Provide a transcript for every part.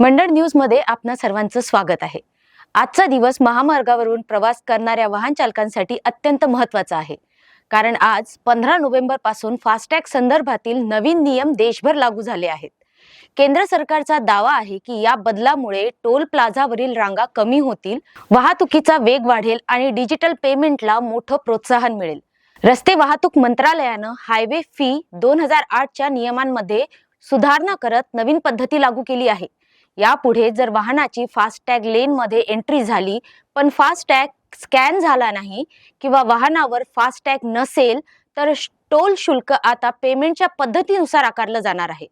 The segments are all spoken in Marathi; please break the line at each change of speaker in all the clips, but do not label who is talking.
मंडळ न्यूजमध्ये आपणा सर्वांचं स्वागत आहे. आजचा दिवस महामार्गावरून प्रवास करणाऱ्या वाहन चालकांसाठी अत्यंत महत्त्वाचा आहे. कारण आज पंधरा नोव्हेंबरपासून फास्टॅग संदर्भातील नवीन नियम देशभर लागू झाले आहेत. केंद्र सरकारचा दावा आहे की या बदलामुळे टोल प्लाझावरील रांगा कमी होतील वाहतुकीचा वेग वाढेल आणि डिजिटल पेमेंटला मोठं प्रोत्साहन मिळेल. रस्ते वाहतूक मंत्रालयानं हायवे फी दोन हजार आठच्या नियमांमध्ये सुधारणा करत नवीन पद्धती लागू केली आहे. यापुढे जर वाहनाची फास्टॅग लेनमध्ये एंट्री झाली पण फास्टॅग स्कॅन झाला नाही किंवा वाहनावर फास्टॅग नसेल तर टोल शुल्क आता पेमेंटच्या पद्धतीनुसार आकारलं जाणार आहे.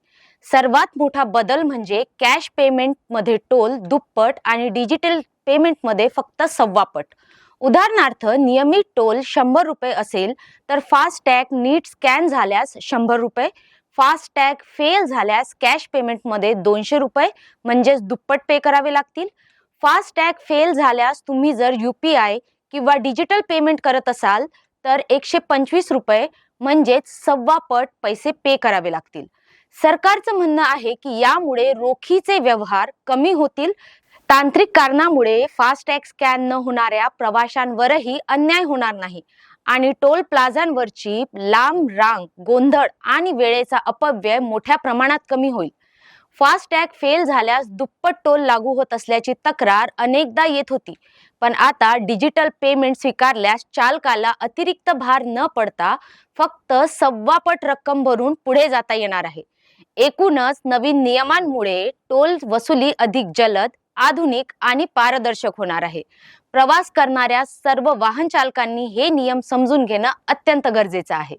सर्वात मोठा बदल म्हणजे कॅश पेमेंटमध्ये टोल दुप्पट आणि डिजिटल पेमेंटमध्ये फक्त सव्वापट. उदाहरणार्थ नियमित टोल शंभर रुपये असेल तर फास्टॅग नीट स्कॅन झाल्यास शंभर रुपये फास्टॅग फेल झाल्यास कॅश पेमेंटमध्ये दोनशे रुपये म्हणजेच दुप्पट पे करावे लागतील. फास्टॅग फेल झाल्यास तुम्ही जर यू पी आय किंवा डिजिटल पेमेंट करत असाल तर एकशे पंचवीस रुपये म्हणजेच सव्वा पट पैसे पे करावे लागतील. सरकारचं म्हणणं आहे की यामुळे रोखीचे व्यवहार कमी होतील. तांत्रिक कारणामुळे फास्टॅग स्कॅन न होणाऱ्या प्रवाशांवरही अन्याय होणार नाही. आणि टोल प्लाझांवरची लांब रांग गोंधळ आणि वेळेचा अपव्यय मोठ्या प्रमाणात कमी होईल. फास्टॅग फेल झाल्यास दुप्पट टोल लागू होत असल्याची तक्रार अनेकदा येत होती. पण आता डिजिटल पेमेंट स्वीकारल्यास चालकाला अतिरिक्त भार न पडता फक्त सव्वापट रक्कम भरून पुढे जाता येणार आहे. एकूणच नवीन नियमांमुळे टोल वसुली अधिक जलद आधुनिक आणि पारदर्शक होणार आहे. प्रवास करणाऱ्या सर्व वाहन चालकांनी हे नियम समजून घेणं अत्यंत गरजेचं आहे.